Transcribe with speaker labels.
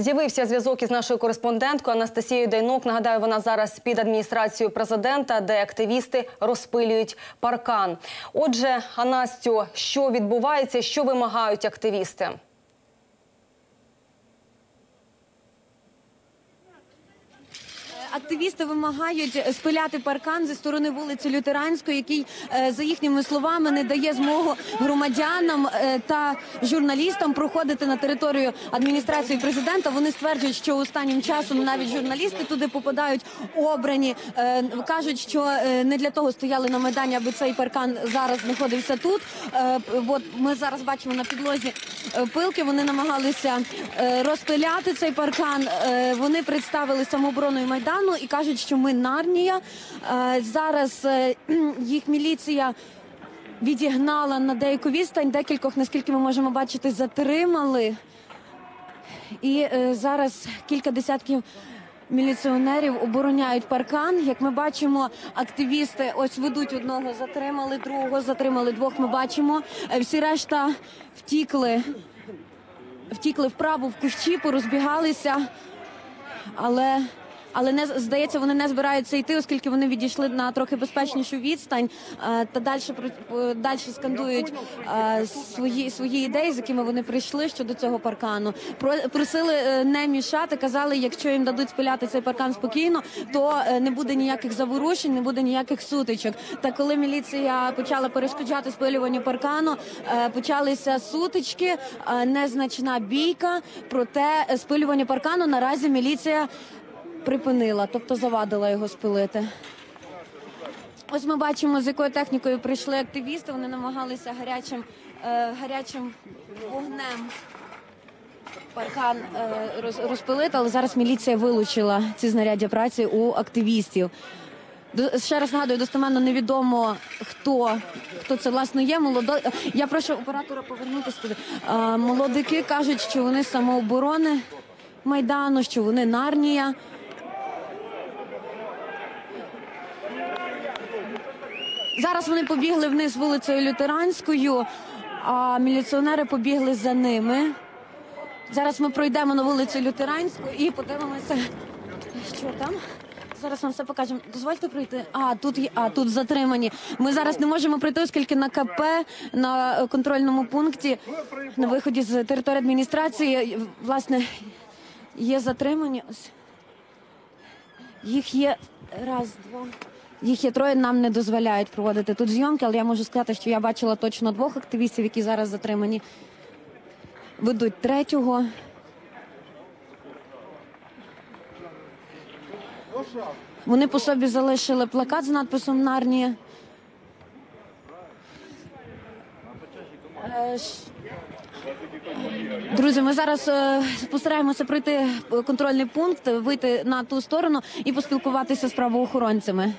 Speaker 1: З'явився зв'язок із нашою кореспонденткою Анастасією Дайнок. Нагадаю, вона зараз під адміністрацією президента, де активісти розпилюють паркан. Отже, Анастю, що відбувається, що вимагають активісти?
Speaker 2: Активісти вимагають спиляти паркан зі сторони вулиці Лютеранської, який е, за їхніми словами не дає змогу громадянам е, та журналістам проходити на територію адміністрації президента. Вони стверджують, що останнім часом навіть журналісти туди попадають обрані. Е, Кажуть, що не для того стояли на майдані, аби цей паркан зараз знаходився тут. От ми зараз бачимо на підлозі пилки. Вони намагалися розпиляти цей паркан. Вони представили самообороною майдану і кажуть, що ми нарнія. Е, Зараз е, їх міліція. Відігнала на деяку відстань, декількох, наскільки ми можемо бачити, затримали. І е, зараз кілька десятків міліціонерів обороняють паркан. Як ми бачимо, активісти ось ведуть одного, затримали другого, затримали двох. Ми бачимо. Всі решта втікли, втікли вправо в кущі, порозбігалися, але. Але не здається, вони не збираються йти, оскільки вони відійшли на трохи безпечнішу відстань е, та далі далі скандують е, свої свої ідеї, з якими вони прийшли щодо цього паркану. Про просили е, не мішати. Казали, якщо їм дадуть спиляти цей паркан спокійно, то не буде ніяких заворушень, не буде ніяких сутичок. Та коли міліція почала перешкоджати спилюванню паркану, почалися сутички, незначна бійка. Проте спилювання паркану наразі міліція припинила, тобто завадила його спилити. Ось ми бачимо, з якою технікою прийшли активісти. Вони намагалися гарячим, е, гарячим вогнем паркан е, роз, розпилити, але зараз міліція вилучила ці знаряддя праці у активістів. До- Ще раз нагадую, достеменно невідомо хто, хто це власне є. Молодо... Я прошу оператора повернутися туди. Е, молодики кажуть, що вони самооборони майдану, що вони нарнія. Зараз вони побігли вниз вулицею Лютеранською, а міліціонери побігли за ними. Зараз ми пройдемо на вулицю Лютеранську і подивимося, що там. Зараз вам все покажемо. Дозвольте пройти. А тут є, а тут затримані. Ми зараз не можемо пройти, оскільки на КП на контрольному пункті на виході з території адміністрації власне є затримані. Ось їх є раз, два. Їх є троє, нам не дозволяють проводити тут зйомки, але я можу сказати, що я бачила точно двох активістів, які зараз затримані. Ведуть третього. Вони по собі залишили плакат з надписом Нарнія. Е, Друзі, ми зараз е, постараємося пройти контрольний пункт, вийти на ту сторону і поспілкуватися з правоохоронцями.